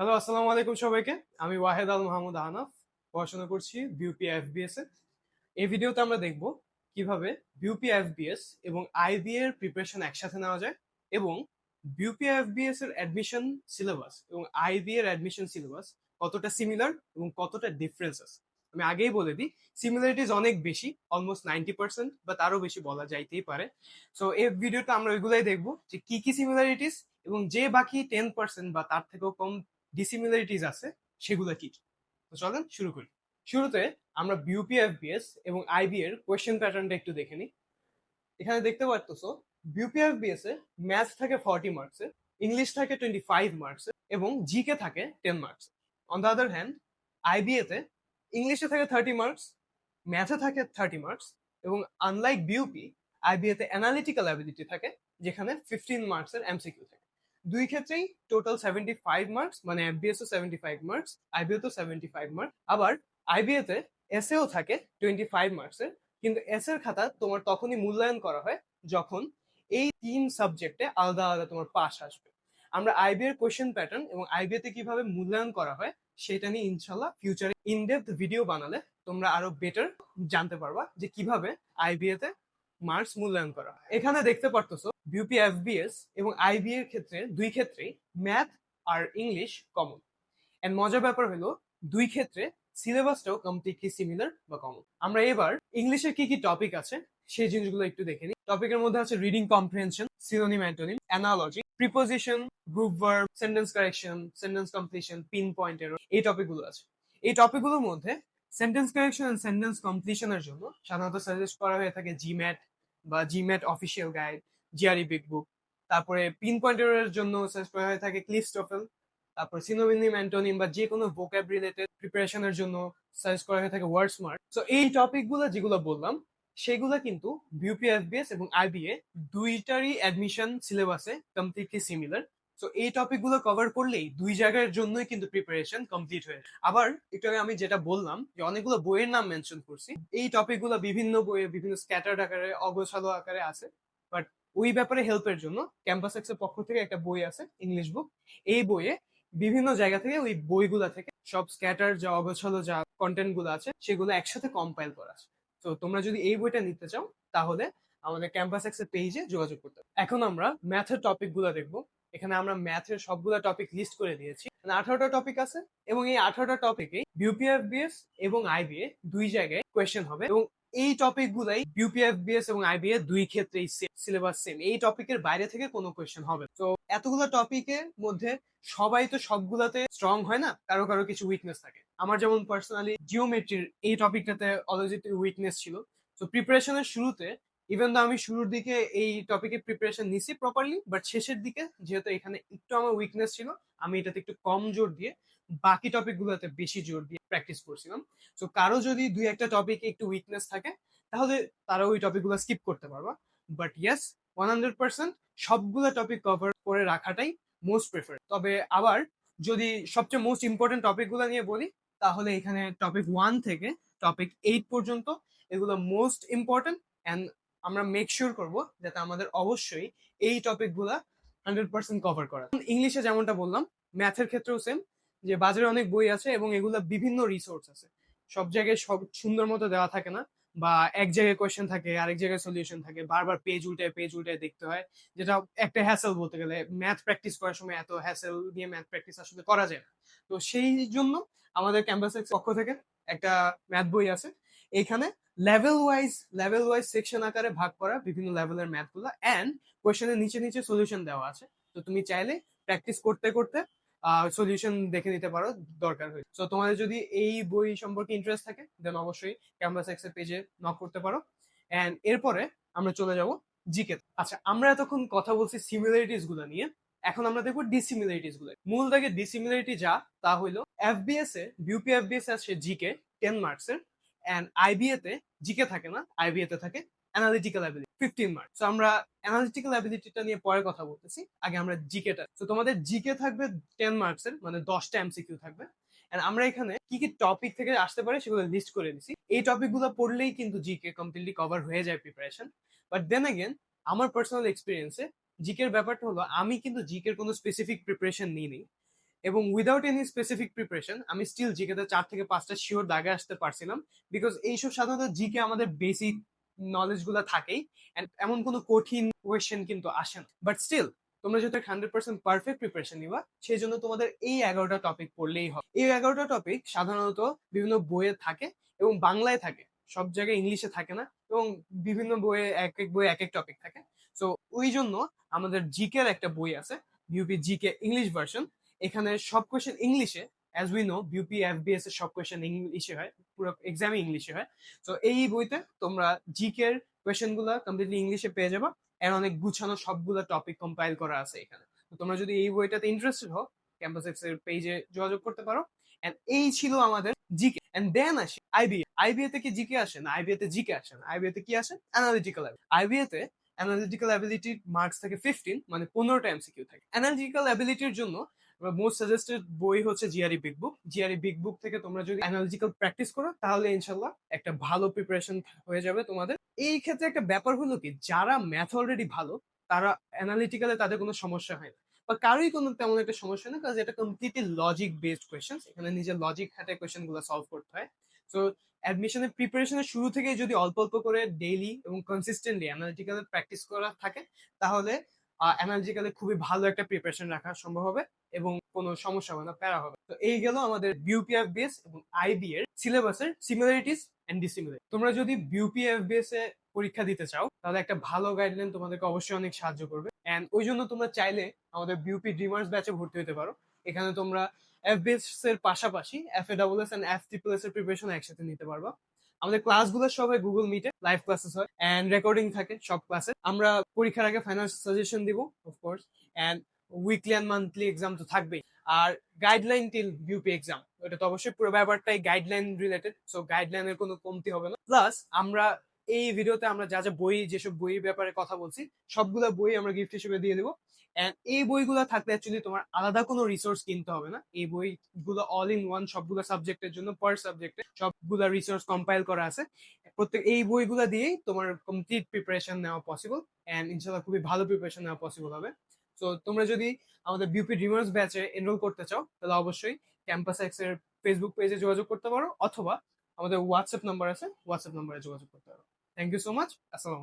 Hello আসসালামু আলাইকুম সবাইকে। আমি ওয়াহেদ আল মাহমুদ আহনাফ। পড়াশোনা করছি বিউপি এফবিএস এ। এই ভিডিওতে আমরা দেখব কীভাবে বিউপি এফবিএস এবং আইবি এর প্রিপারেশন একসাথে নেওয়া যায় এবং বিউপি এফবিএস এর অ্যাডমিশন সিলেবাস এবং আইবি এর অ্যাডমিশন সিলেবাস কতটা সিমিলার এবং কতটা ডিফারেন্স আছে আমি আগেই বলে দিই সিমিলারিটিস অনেক বেশি অলমোস্ট নাইনটি পার্সেন্ট বা তারও বেশি বলা যাইতেই পারে। সো এই ভিডিওটা আমরা ওইগুলাই দেখব যে কি কি সিমিলারিটিস এবং যে বাকি টেন পার্সেন্ট বা তার থেকেও কম ডিসিমিলারিটিস আছে, সেগুলো কি কি? তো চলেন শুরু করি। শুরুতে আমরা বিউপি এফবিএস এবং আইবি এর কোয়েশ্চেন প্যাটার্নটা একটু দেখে নিই। এখানে দেখতে পারতেছো বিউপি এফবিএস এ ম্যাথ থাকে ফর্টি মার্কসে ইংলিশ থাকে টোয়েন্টি ফাইভ মার্কসে এবং জিকে থাকে ten marks on the other hand IBA তে ইংলিশে থাকে থার্টি মার্কস ম্যাথে থাকে থার্টি মার্কস এবং আনলাইক বিউপি আইবিএ তে অ্যানালিটিক্যাল অ্যাবিলিটি থাকে, যেখানে ফিফটিন মার্কসের এমসিকিউ থাকে। দুই ক্ষেত্রেই টোটাল সেভেন্টি ফাইভ মার্কস মানে এফবিএস ও সেভেন্টি ফাইভ মার্কস আইবিএ তো সেভেন্টি ফাইভ মার্কস আবার আইবিএ তে এসএও থাকে টোয়েন্টি ফাইভ মার্কসের কিন্তু এস এর খাতা তোমার তখনই মূল্যায়ন করা হয় যখন এই তিন সাবজেক্টে আলাদা আলাদা তোমার পাস আসবে। আমরা আইবি এর কোয়েশ্চেন প্যাটার্ন এবং আইবি তে কীভাবে মূল্যায়ন করা হয় সেটা নিয়ে ইনশাল্লাহ ফিউচারে ইনডেপথ ভিডিও বানালে তোমরা আরও বেটার জানতে পারবা যে কীভাবে আইবিএ তে মার্কস মূল্যায়ন করা এখানে দেখতে পারতেছো বিউপি এফবিএস এবং আইবি এর ক্ষেত্রে, দুই ক্ষেত্রেই ম্যাথ আর ইংলিশ কমন এন্ড মজার ব্যাপার হলো, দুই ক্ষেত্রে সিলেবাসটাও কমপ্লিটলি সিমিলার বা কমন আমরা এবার ইংলিশের কি কি টপিক আছে, সেই জিনিসগুলো একটু দেখে নিই। টপিকের মধ্যে আছে reading comprehension synonym antonym analogy preposition group verb sentence correction sentence completion pin point error এই টপিকগুলো আছে। এই টপিকগুলোর মধ্যে সেন্টেন্স কারেকশন এন্ড সেন্টেন্স কমপ্লিশনের জন্য সাধারণত সাজেস্ট করা হয়ে থাকে জিম্যাট বা GMAT official guide GRE big book তারপরে পিন পয়েন্টের জন্য সার্চ করা হয়ে থাকে ক্লিফ স্টফেল তারপর সিনোমিনিম অ্যান্টোনিম বা যে কোনো ভোক্যাব রিলেটেড প্রিপারেশনের জন্য সার্চ করা হয়ে থাকে ওয়ার্ড স্মার্ট সো এই টপিকগুলো যেগুলো বললাম, সেগুলো কিন্তু বিউপি এফবিএস এবং আইবিএ দুইটারই অ্যাডমিশন সিলেবাসে কমপ্লিটলি সিমিলার সো এই টপিকগুলো কভার করলেই দুই জায়গার জন্যই কিন্তু প্রিপারেশন কমপ্লিট হয়ে। আবার একটু আগে আমি যেটা বললাম যে অনেকগুলো বইয়ের নাম মেনশন করছি। এই টপিকগুলো বিভিন্ন বইয়ে, বিভিন্ন স্ক্যাটার্ড আকারে, অগোছালো আকারে আছে। বাট ওই ব্যাপারে হেল্পের জন্য ক্যাম্পাস এক্সের পক্ষ থেকে একটা বই আছে ইংলিশ বুক এই বইয়ে বিভিন্ন জায়গা থেকে ওই বইগুলা থেকে সব স্ক্যাটার যা অগোছালো যা কন্টেন্টগুলো আছে, সেগুলো একসাথে কম্পাইল করা আছে। তো তোমরা যদি এই বইটা নিতে চাও, তাহলে আমাদের ক্যাম্পাস এক্সের পেজে যোগাযোগ করতে। এখন আমরা ম্যাথের টপিকগুলো দেখব। এখানে আমরা ম্যাথের সবগুলো টপিক লিস্ট করে দিয়েছি। আঠারোটা টপিক আছে এবং এই আঠারোটা টপিকে বিউপিএফবিএস এবং আইবিএ দুই জায়গায় কোয়েশ্চেন হবে এবং এই টপিক গুলাই বিউপিএফবিএস এবং আইবিএ দুই ক্ষেত্রেই সিলেবাস সেম এই টপিকের বাইরে থেকে কোনো কোয়েশ্চেন হবে তো এতগুলো টপিকের মধ্যে সবাই তো সবগুলাতে স্ট্রং হয় না, কারও কারও কিছু উইকনেস থাকে। আমার যেমন পার্সোনালি জিওমেট্রির এই টপিকটাতে অলরেডি উইকনেস ছিল। তো প্রিপারেশনের শুরুতে ইভেন আমি শুরুর দিকে এই টপিকে প্রিপারেশন নিছি প্রপারলি বাট শেষের দিকে যেহেতু এখানে একটু আমার উইকনেস ছিল, আমি এটাতে একটু কম জোর দিয়ে বাকি টপিকগুলোতে বেশি জোর দিয়ে প্র্যাকটিস করছিলাম। তো কারও যদি দুই একটা টপিকে একটু উইকনেস থাকে, তাহলে তারা ওই টপিকগুলো স্কিপ করতে পারবা। But yes one hundred percent সবগুলো টপিক কভার করে রাখাটাই মোস্ট প্রেফার তবে আবার যদি সবচেয়ে মোস্ট ইম্পর্টেন্ট টপিকগুলো নিয়ে বলি, তাহলে এখানে টপিক ওয়ান থেকে টপিক এইট পর্যন্ত এগুলো মোস্ট ইম্পর্টেন্ট অ্যান্ড আমরা মেক শিওর করব যাতে আমাদের অবশ্যই এই টপিকগুলা হান্ড্রেড পার্সেন্ট কভার করা। ইংলিশে যেমনটা বললাম ম্যাথের ক্ষেত্রেও সেম যে বাজারে অনেক বই আছে এবং এগুলা বিভিন্ন রিসোর্স আছে। সব জায়গায় সব সুন্দর মতো দেওয়া থাকে না, বা এক জায়গায় কোয়েশ্চেন থাকে, আরেক জায়গায় সলিউশন থাকে, বারবার পেজ উল্টায় পেজ উল্টায় দেখতে হয়, যেটা একটা হ্যাসেল বলতে গেলে ম্যাথ প্র্যাকটিস করার সময় এত হ্যাসেল দিয়ে ম্যাথ প্র্যাকটিস আসলে করা যায় না। তো সেই জন্য আমাদের ক্যাম্পাসের পক্ষ থেকে একটা ম্যাথ বই আছে এখানে level wise level wise section আকারে ভাগ করা বিভিন্ন লেভেলের ম্যাথগুলো অ্যান্ড কোয়েশনের নিচে নিচে সলিউশন দেওয়া আছে। তো তুমি চাইলে প্র্যাকটিস করতে করতে সলিউশন দেখে নিতে পারো, দরকার হয় তো তোমাদের যদি এই বই সম্পর্কে ইন্টারেস্ট থাকে দেন অবশ্যই ক্যাম্পাস এক্সের পেজে নক করতে পারো। অ্যান্ড এরপরে আমরা চলে যাব জিকে আচ্ছা আমরা এতক্ষণ কথা বলছি সিমিলারিটিসগুলো নিয়ে। এখন আমরা দেখব ডিসিমিলারিটিসগুলো। মূল দাগে ডিসিমিলারিটি যা, তা হইল এফবিএস এ বিউপি এফবিএস আছে জিকে টেন মার্কসের অ্যান্ড আইবিএতে জিকে থাকে না আইবিএতে থাকে analytical ability fifteen mark so আমরা অ্যানালিটিক্যাল অ্যাবিলিটিটা নিয়ে পরে কথা বলতেছি। আগে আমরা জিকেটা তো তোমাদের জিকে থাকবে টেন মার্কসের মানে দশটা এমসিকিউ থাকবে। এন্ড আমরা এখানে কি কি টপিক থেকে আসতে পারে সেগুলো লিস্ট করে দিছি। এই টপিকগুলো পড়লেই কিন্তু জিকে কমপ্লিটলি কভার হয়ে যায় প্রিপারেশন বাট দেন আগেন আমার পার্সোনাল এক্সপিরিয়েন্সে জিকের ব্যাপারটা হলো, আমি কিন্তু জিকের কোনো স্পেসিফিক প্রিপারেশন নিই নি এবং উইদাউট এনি স্পেসিফিক প্রিপারেশন আমি স্টিল জিকেতে চার থেকে পাঁচটা শিওর দাগে আসতে পারছিলাম বিকজ এইসব সাধারণত জিকে আমাদের বেসিক নলেজগুলা থাকেই এমন কোনো কঠিন কোয়েশ্চেন কিন্তু আসে না। বাট স্টিল তোমরা যেহেতু হান্ড্রেড পার্সেন্ট পারফেক্ট প্রিপারেশন নিবা, সেই জন্য তোমাদের এই এগারোটা টপিক পড়লেই হবে। এই এগারোটা টপিক সাধারণত বিভিন্ন বইয়ে থাকে এবং বাংলায় থাকে, সব জায়গায় ইংলিশে থাকে না, এবং বিভিন্ন বইয়ে এক এক বইয়ে এক এক টপিক থাকে। সো ওই জন্য আমাদের জিকের একটা বই আছে ইউপি জিকে ইংলিশ ভার্সন এখানে সব কোয়েশ্চেন ইংলিশে as we know BUP FBS এর সব কোয়েশ্চেন ইংলিশে হয়, পুরো এক্সামে ইংলিশে হয়। তো এই বইতে তোমরা জিকে এর কোয়েশ্চেনগুলো কমপ্লিটলি ইংলিশে পেয়ে যাবা, এর অনেক গুছানো সবগুলো টপিক কম্পাইল করা আছে এখানে। তো তোমরা যদি এই বইটাতে ইন্টারেস্টেড হও ক্যাম্পাস এক্সের পেজে যোগাযোগ করতে পারো। এন্ড এই ছিল আমাদের জিকে এন্ড দেন আসি আইবিএ আইবিএ তে কি জিকে আসে না আইবিএ তে জিকে আসে না? আইবিএ তে কি আসে? অ্যানালিটিক্যাল আইবিএ তে অ্যানালিটিক্যাল অ্যাবিলিটির মার্কস থাকে ফিফটিন মানে পনেরোটা এমসিকিউ থাকে। অ্যানালিটিক্যাল অ্যাবিলিটির জন্য মোস্ট সাজেস্টেড বই হচ্ছে GRE big book GRE big book থেকে তোমরা যদি অ্যানালিটিক্যাল প্র্যাকটিস করো, তাহলে ইনশাল্লাহ একটা ভালো প্রিপারেশন হয়ে যাবে তোমাদের। এই ক্ষেত্রে একটা ব্যাপার হলো কি, যারা ম্যাথ অলরেডি ভালো, তারা অ্যানালিটিক্যালে তাদের কোনো সমস্যা হয় না। বা কারোই কোনো তেমন একটা সমস্যা নেই, কারণ এটা কমপ্লিটলি লজিক বেসড কোয়েশ্চেন এখানে নিজের লজিক খাটে কোয়েশ্চেনগুলো সলভ করতে হয়। সো অ্যাডমিশনের প্রিপারেশনের শুরু থেকে যদি অল্প অল্প করে ডেইলি এবং কনসিস্টেন্টলি অ্যানালিটিক্যালের প্র্যাকটিস করা থাকে, তাহলে অ্যানালিটিক্যালে খুবই ভালো একটা প্রিপারেশন রাখা সম্ভব হবে এবং কোনো সমস্যা হবে না, প্যারা হবে তো এই গেল আমাদের বিউপিএফবিএস এবং আইবি এর সিলেবাসের সিমিলারিটিস এন্ড ডিসিমিলারিটি তোমরা যদি বিউপিএফ বিউপিএফবিএস এ পরীক্ষা দিতে চাও, তাহলে একটা ভালো গাইডলাইন তোমাদেরকে অবশ্যই অনেক সাহায্য করবে। এন্ড ওই জন্য তোমরা চাইলে আমাদের বিউপি ড্রিমার্স ব্যাচে ভর্তি হতে পারো। এখানে তোমরা এফ এফবিএস এর পাশাপাশি F A double S and F triple S এর প্রিপারেশন একসাথে নিতে পারবা। আমাদের ক্লাসগুলো সবাই গুগল মিটে লাইভ ক্লাসেস হয় অ্যান্ড রেকর্ডিং থাকে সব ক্লাসে আমরা পরীক্ষার আগে ফাইনাল সাজেশন দিব of course and weekly and monthly exam তো থাকবেই। আর গাইডলাইন টিল বিউপি এক্সাম ওটা তো অবশ্যই পুরো ব্যাপারটাই গাইডলাইন রিলেটেড সো গাইডলাইনের কোনো কমতি হবে না। প্লাস আমরা এই ভিডিওতে আমরা যা যা বই, যেসব বইয়ের ব্যাপারে কথা বলছি, সবগুলো বই আমরা গিফট হিসেবে দিয়ে দেবো। এই বইগুলো থাকলে অ্যাকচুয়ালি তোমার আলাদা কোনো রিসোর্স কিনতে হবে না। এই বইগুলো অল ইন ওয়ান সবগুলো সাবজেক্টের জন্য পার সাবজেক্টে সবগুলো রিসোর্স কম্পাইল করা আছে। প্রত্যেক, এই বইগুলো দিয়েই তোমার কমপ্লিট প্রিপারেশন নেওয়া পসিবল এন্ড ইনশাল্লাহ খুবই ভালো প্রিপারেশন নেওয়া পসিবল হবে। তো তোমরা যদি আমাদের বিউপি ড্রিমার্স ব্যাচে এনরোল করতে চাও, তাহলে অবশ্যই ক্যাম্পাস এক্সের ফেসবুক পেজে যোগাযোগ করতে পারো অথবা আমাদের হোয়াটসঅ্যাপ নাম্বার আছে হোয়াটসঅ্যাপ নাম্বারে যোগাযোগ করতে পারো। থ্যাংক ইউ সো মাচ আসসালাম